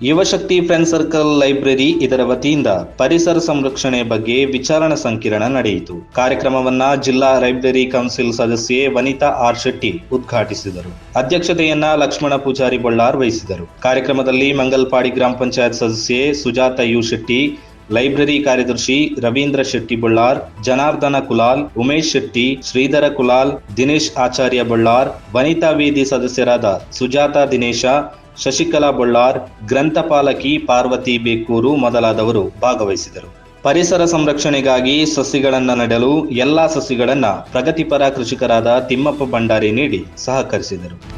ಯುವಶಕ್ತಿ friend circle library ಇದರ ವತಿಯಿಂದ ಪರಿಸರ ಸಂರಕ್ಷಣೆ ಬಗ್ಗೆ ವಿಚಾರಣಾ ಸಂಕಿರಣ ನಡೆಯಿತು. ಕಾರ್ಯಕ್ರಮವನ್ನ ಜಿಲ್ಲಾ ಲೈಬ್ರರಿ ಕೌನ್ಸಿಲ್ ಸದಸ್ಯೆ ವನಿತಾ ಆರ್ ಶೆಟ್ಟಿ ಉದ್ಘಾಟಿಸಿದರು. ಅಧ್ಯಕ್ಷತೆಯನ್ನ ಲಕ್ಷ್ಮಣ ಪೂಜಾರಿ ಬಳ್ಳಾರ್ ವಹಿಸಿದರು. ಕಾರ್ಯಕ್ರಮದಲ್ಲಿ ಮಂಗಲ್ಪಾಡಿ ಗ್ರಾಮ ಪಂಚಾಯತ್ ಸದಸ್ಯೆ ಸುಜಾತ ಯು ಶೆಟ್ಟಿ ಲೈಬ್ರರಿ ಕಾರ್ಯದರ್ಶಿ ರವೀಂದ್ರ ಶೆಟ್ಟಿ ಬಳ್ಳಾರ್, ಜನಾರ್ದನ ಕುಲಾಲ್, ಉಮೇಶ್ ಶೆಟ್ಟಿ, ಶ್ರೀಧರ ಕುಲಾಲ್, ದಿನೇಶ್ ಆಚಾರ್ಯ ಬಳ್ಳಾರ್, ವನಿತಾ ವೇದಿ ಸದಸ್ಯರಾದ ಸುಜಾತಾ ದಿನೇಶ, ಶಶಿಕಲಾ ಬಳ್ಳಾರ್, ಗ್ರಂಥಪಾಲಕಿ ಪಾರ್ವತಿ ಬೇಕೂರು ಮೊದಲಾದವರು ಭಾಗವಹಿಸಿದರು. ಪರಿಸರ ಸಂರಕ್ಷಣೆಗಾಗಿ ಸಸಿಗಳನ್ನು ನೆಡಲು ಎಲ್ಲಾ ಸಸಿಗಳನ್ನು ಪ್ರಗತಿಪರ ಕೃಷಿಕರಾದ ತಿಮ್ಮಪ್ಪ ಭಂಡಾರಿ ನೀಡಿ ಸಹಕರಿಸಿದರು.